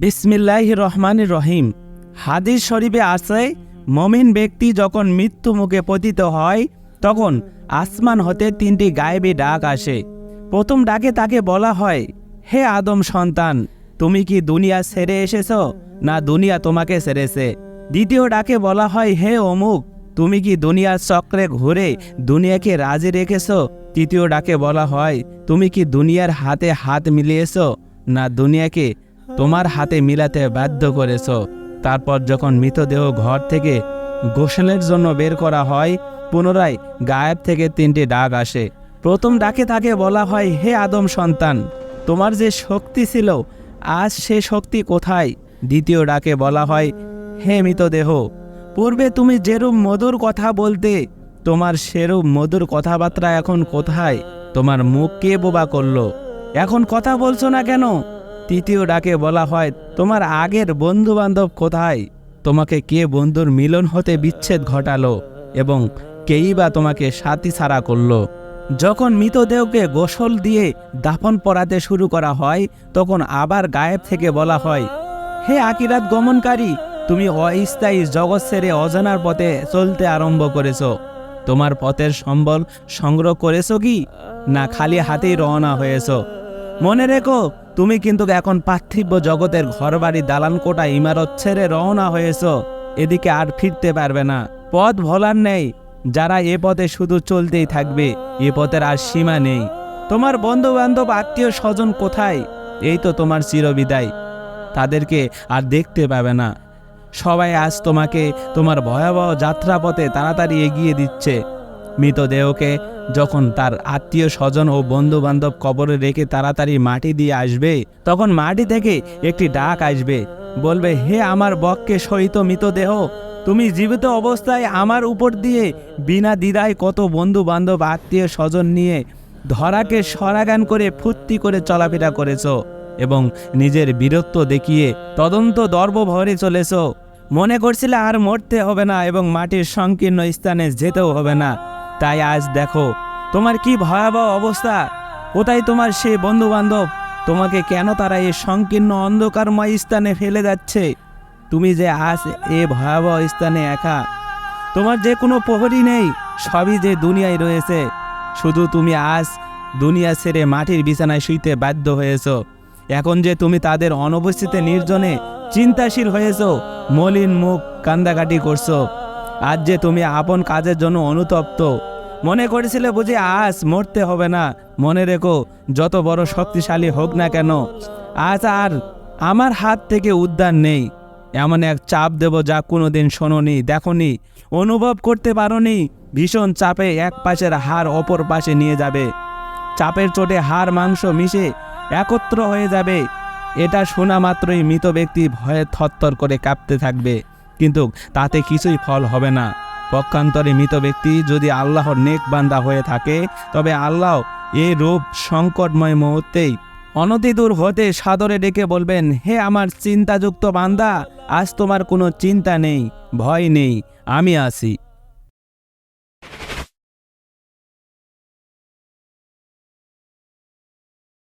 বিসমিল্লাহ রহমান রহিম। হাদিস শরীফে আছে মমিন ব্যক্তি যখন মৃত্যু মুখে পতিত হয়, তখন আসমান হতে তিনটি গায়েবী ডাক আসে। প্রথম ডাকে তাকে বলা হয়, হে আদম সন্তান, তুমি কি দুনিয়া ছেড়ে এসেছ না দুনিয়া তোমাকে ছেড়েছে? দ্বিতীয় ডাকে বলা হয়, হে অমুক, তুমি কি দুনিয়ার চক্রে ঘুরে দুনিয়াকে রাজি রেখেছো? তৃতীয় ডাকে বলা হয়, তুমি কি দুনিয়ার হাতে হাত মিলিয়েছো না দুনিয়াকে তোমার হাতে মিলাতে বাধ্য করেছ। তারপর যখন মৃতদেহ ঘর থেকে গোসলের জন্য বের করা হয়, পুনরায় গায়েব থেকে তিনটি ডাক আসে। প্রথম ডাকে তাকে বলা হয়, হে আদম সন্তান, তোমার যে শক্তি ছিল, আজ সে শক্তি কোথায়? দ্বিতীয় ডাকে বলা হয়, হে মৃতদেহ, পূর্বে তুমি যেরূপ মধুর কথা বলতে, তোমার সেরূপ মধুর কথাবার্তা এখন কোথায়? তোমার মুখ কে বোবা করল? এখন কথা বলছো না কেন? তৃতীয় ডাকে বলা হয়, তোমার আগের বন্ধু বান্ধব কোথায়? তোমাকে কে বন্ধুর মিলন হতে বিচ্ছেদ ঘটালো এবং কেই বা তোমাকে সাথী ছাড়া করল? যখন মৃতদেহকে গোসল দিয়ে দাফন পরাতে শুরু করা হয়, তখন আবার গায়েব থেকে বলা হয়, হে আকিরাত গমনকারী, তুমি অস্থায়ী জগৎ ছেড়ে অজানার পথে চলতে আরম্ভ করেছ। তোমার পথের সম্বল সংগ্রহ করেছ কি? না খালি হাতেই রওনা হয়েছো? মনে রেখো তুমি কিন্তু এখন পার্থিব জগতের ঘরবাড়ি দালান কোটা ইমারত ছেড়ে রওনা হয়েছ। এদিকে আর ফিরতে পারবে না। পথ ভোলার নেই। যারা এ পথে শুধু চলতেই থাকবে, এ পথের আর সীমা নেই। তোমার বন্ধু বান্ধব আত্মীয় স্বজন কোথায়? এই তো তোমার চিরবিদায়। তাদেরকে আর দেখতে পাবে না। সবাই আজ তোমাকে তোমার ভয়াবহ যাত্রাপথে তাড়াতাড়ি এগিয়ে দিচ্ছে। মৃতদেহকে যখন তার আত্মীয় স্বজন ও বন্ধু বান্ধব কবরে রেখে তাড়াতাড়ি মাটি দিয়ে আসবে, তখন মাটি থেকে একটি ডাক আসবে, বলবে, হে আমার বককে সহিত মৃতদেহ, তুমি জীবিত অবস্থায় আমার উপর দিয়ে বিনা দ্বিধায় কত বন্ধু বান্ধব আত্মীয় স্বজন নিয়ে ধরাকে সরাগান করে ফুর্তি করে চলাফেরা করেছ এবং নিজের বীরত্ব দেখিয়ে তদন্ত দর্ব ভরে চলেছ। মনে করছিলে আর মরতে হবে না এবং মাটির সংকীর্ণ স্থানে যেতেও হবে না। তাই আজ দেখো, তোমার কি ভয়াবহ অবস্থা? কোথায় তোমার সে বন্ধু বান্ধব তোমাকে কেন তারা এই সংকীর্ণ অন্ধকারময় স্থানে ফেলে যাচ্ছে? তুমি যে আজ এ ভয়াবহ স্থানে একা। তোমার যে কোনো প্রহরী নেই, সবই যে দুনিয়ায় রয়েছে। শুধু তুমি আজ দুনিয়া ছেড়ে মাটির বিছানায় শুইতে বাধ্য হয়েছ। এখন যে তুমি তাদের অনুপস্থিতি নির্জনে চিন্তাশীল হয়েছ, মলিন মুখ কান্দাকাটি করছ। আজ যে তুমি আপন কাজের জন্য অনুতপ্ত মনে করেছিলে বুঝি আজ মরতে হবে না? মনে রেখো, যত বড় শক্তিশালী হোক না কেন, আজ আর আমার হাত থেকে উদ্ধার নেই। এমন এক চাপ দেব যা কোনো কোনোদিন শোনোনি, দেখনি, অনুভব করতে পারোনি, ভীষণ চাপে এক পাশের হাড় অপর পাশে নিয়ে যাবে। চাপের চোটে হাড় মাংস মিশে একত্র হয়ে যাবে। এটা শোনা মাত্রই মৃত ব্যক্তি ভয়ে থরথর করে কাঁপতে থাকবে, কিন্তু তাতে কিছুই ফল হবে না। পক্ষান্তরে মৃত ব্যক্তি যদি আল্লাহর নেক বান্দা হয়ে থাকে, তবে আল্লাহ এ রূপ সংকটময় মুহূর্তেই অনতিদূর হতে সাদরে ডেকে বলবেন, হে আমার চিন্তাযুক্ত বান্দা, আজ তোমার কোনো চিন্তা নেই, ভয় নেই, আমি আছি।